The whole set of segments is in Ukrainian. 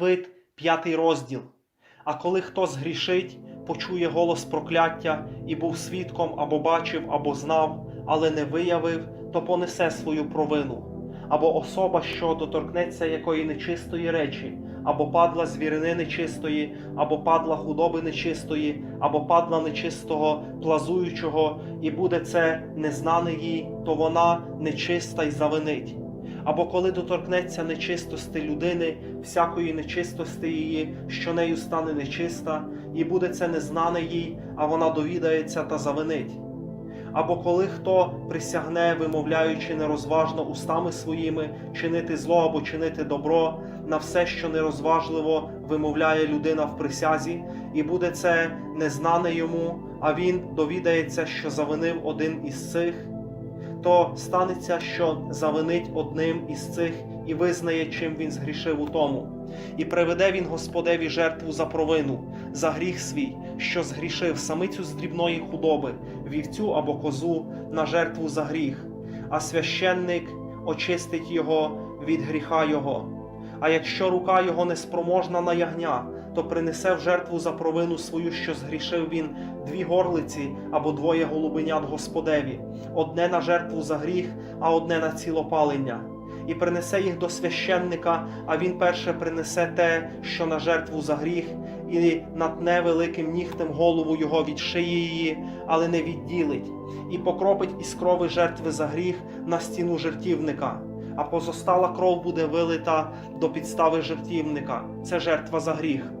Вид, п'ятий розділ. А коли хто згрішить, почує голос прокляття і був свідком або бачив, або знав, але не виявив, то понесе свою провину. Або особа, що доторкнеться якої нечистої речі, або падла звірини нечистої, або падла худоби нечистої, або падла нечистого плазуючого, і буде це незнане їй, то вона нечиста й завинить. Або коли доторкнеться нечистости людини, всякої нечистости її, що нею стане нечиста, і буде це незнане їй, а вона довідається та завинить. Або коли хто присягне, вимовляючи нерозважно устами своїми, чинити зло або чинити добро, на все, що нерозважливо вимовляє людина в присязі, і буде це незнане йому, а він довідається, що завинив один із цих, то станеться, що завинить одним із цих і визнає, чим він згрішив у тому, і приведе він Господеві жертву за провину, за гріх свій, що згрішив самицю з дрібної худоби, вівцю або козу на жертву за гріх, а священник очистить його від гріха його. А якщо рука його неспроможна на ягня, то принесе в жертву за провину свою, що згрішив він дві горлиці або двоє голубенят Господеві, одне на жертву за гріх, а одне на цілопалення. І принесе їх до священника, а він перше принесе те, що на жертву за гріх, і натне великим нігтем голову його від шиї її, але не відділить, і покропить із крови жертви за гріх на стіну жертівника а позостала кров буде вилита до підстави жертівника. Це жертва за гріх.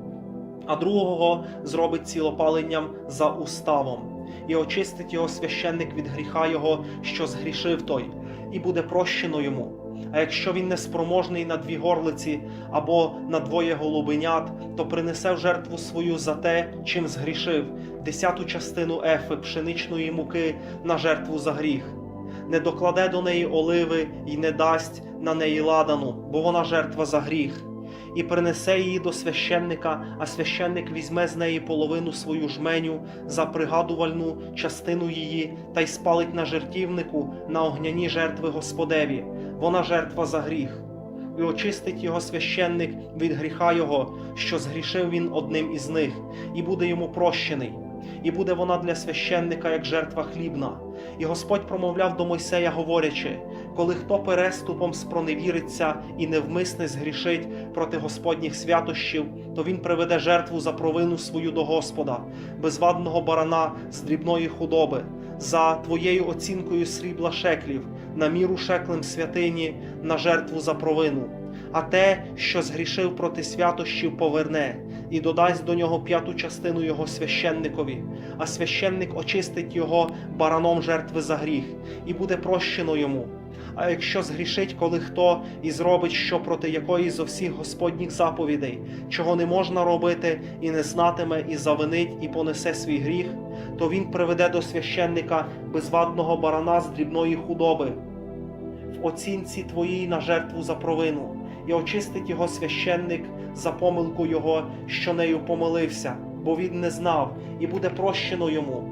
А другого зробить цілопаленням за уставом, і очистить його священник від гріха його, що згрішив той, і буде прощено йому. А якщо він неспроможний на дві горлиці або на двоє голубенят, то принесе в жертву свою за те, чим згрішив, десяту частину ефи пшеничної муки на жертву за гріх. Не докладе до неї оливи і не дасть на неї ладану, бо вона жертва за гріх, і принесе її до священника, а священник візьме з неї половину свою жменю за пригадувальну частину її та й спалить на жертівнику на огняні жертви Господеві. Вона жертва за гріх. І очистить його священник від гріха його, що згрішив він одним із них, і буде йому прощений. І буде вона для священника як жертва хлібна. І Господь промовляв до Мойсея, говорячи: коли хто переступом спроневіриться і невмисне згрішить проти Господніх святощів, то він приведе жертву за провину свою до Господа, безвадного барана з дрібної худоби, за твоєю оцінкою срібла шеклів, на міру шеклем святині, на жертву за провину. А те, що згрішив проти святощів, поверне і додасть до нього п'яту частину його священникові, а священник очистить його бараном жертви за гріх, і буде прощено йому. А якщо згрішить коли хто і зробить що проти якоїсь зо всіх Господніх заповідей, чого не можна робити, і не знатиме, і завинить, і понесе свій гріх, то він приведе до священника безвадного барана з дрібної худоби в оцінці твоїй на жертву за провину, і очистить його священник за помилку його, що нею помилився, бо він не знав, і буде прощено йому.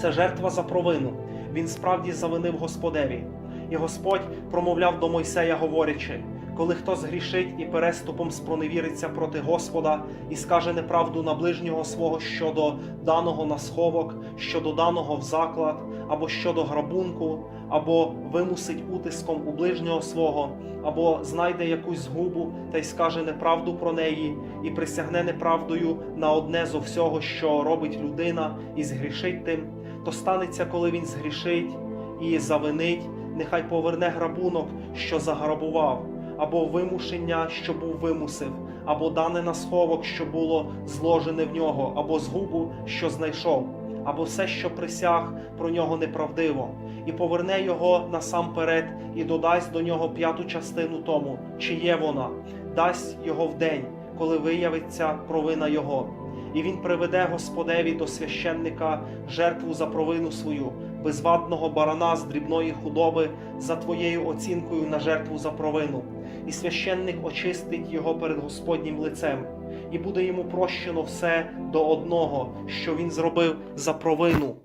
Це жертва за провину. Він справді завинив Господеві. І Господь промовляв до Мойсея, говорячи: коли хто згрішить і переступом спроневіриться проти Господа і скаже неправду на ближнього свого щодо даного на сховок, щодо даного в заклад, або щодо грабунку, або вимусить утиском у ближнього свого, або знайде якусь згубу та й скаже неправду про неї, і присягне неправдою на одне зо всього, що робить людина, і згрішить тим, то станеться, коли він згрішить і завинить, нехай поверне грабунок, що заграбував, або вимушення, що був вимусив, або дане на сховок, що було зложене в нього, або згубу, що знайшов, або все, що присяг про нього неправдиво, і поверне його насамперед, і додасть до нього п'яту частину тому, чи є вона, дасть його в день, коли виявиться провина його. І він приведе Господеві до священника жертву за провину свою, безвадного барана з дрібної худоби за твоєю оцінкою на жертву за провину. І священник очистить його перед Господнім лицем, і буде йому прощено все до одного, що він зробив за провину.